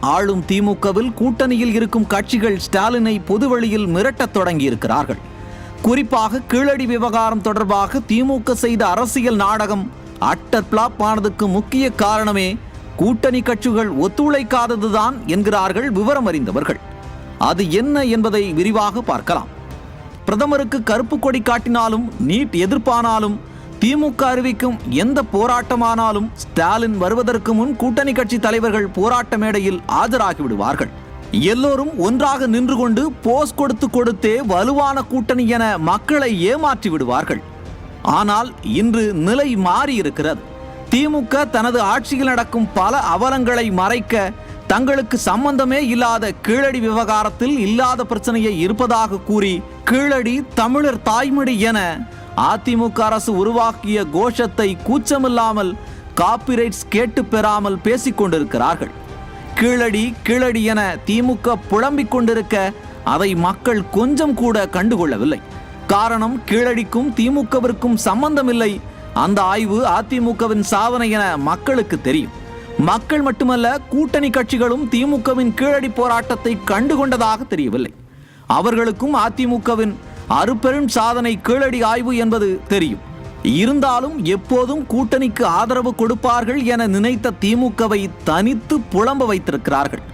ஆளும் திமுகவில் கூட்டணியில் இருக்கும் கட்சிகள் ஸ்டாலினை பொதுவழியில் மிரட்டத் தொடங்கியிருக்கிறார்கள். குறிப்பாக கீழடி விவகாரம் தொடர்பாக திமுக செய்த அரசியல் நாடகம் அட்டர் பிளாப் ஆனதுக்கு முக்கிய காரணமே கூட்டணி கட்சிகள் ஒத்துழைக்காததுதான் என்கிறார்கள் விவரம் அறிந்தவர்கள். அது என்ன என்பதை விரிவாக பார்க்கலாம். பிரதமருக்கு கருப்பு கொடி காட்டினாலும் நீட் எதிர்ப்பானாலும் திமுக அறிவிக்கும் எந்த போராட்டமானாலும் ஸ்டாலின் வருவதற்கு முன் கூட்டணி கட்சி தலைவர்கள் போராட்ட மேடையில் ஆஜராகி விடுவார்கள் எல்லோரும் ஒன்றாக நின்று கொண்டு போஸ் கொடுத்து கொடுத்தே வலுவான கூட்டணி என மக்களை ஏமாற்றி விடுவார்கள். ஆனால் இன்று நிலை மாறி இருக்கிறது திமுக தனது ஆட்சியில் நடக்கும் பல அவலங்களை மறைக்க தங்களுக்கு சம்பந்தமே இல்லாத கீழடி விவகாரத்தில் இல்லாத பிரச்சனையை இருப்பதாக கூறி கீழடி தமிழர் தாய்மொழி என அதிமுக அரசு உருவாக்கிய கோஷத்தை கூச்சமில்லாமல் காப்பிரைட்ஸ் கேட்டு பெறாமல் பேசிக் கொண்டிருக்கிறார்கள். கீழடி கீழடி என திமுக புலம்பிக் கொண்டிருக்க அதை மக்கள் கொஞ்சம் கூட கண்டுகொள்ளவில்லை. காரணம் கீழடிக்கும் திமுகவிற்கும் சம்பந்தமில்லை. அந்த ஆய்வு அதிமுகவின் சாதனை என மக்களுக்கு தெரியும். மக்கள் மட்டுமல்ல கூட்டணி கட்சிகளும் திமுகவின் கீழடி போராட்டத்தை கண்டுகொண்டதாக தெரியவில்லை. அவர்களுக்கும் அதிமுகவின் அருப்பெரும் சாதனை கீழடி ஆய்வு என்பது தெரியும். இருந்தாலும் எப்போதும் கூட்டணிக்கு ஆதரவு கொடுப்பார்கள் என நினைத்த திமுகவை தனித்து புலம்ப வைத்திருக்கிறார்கள்.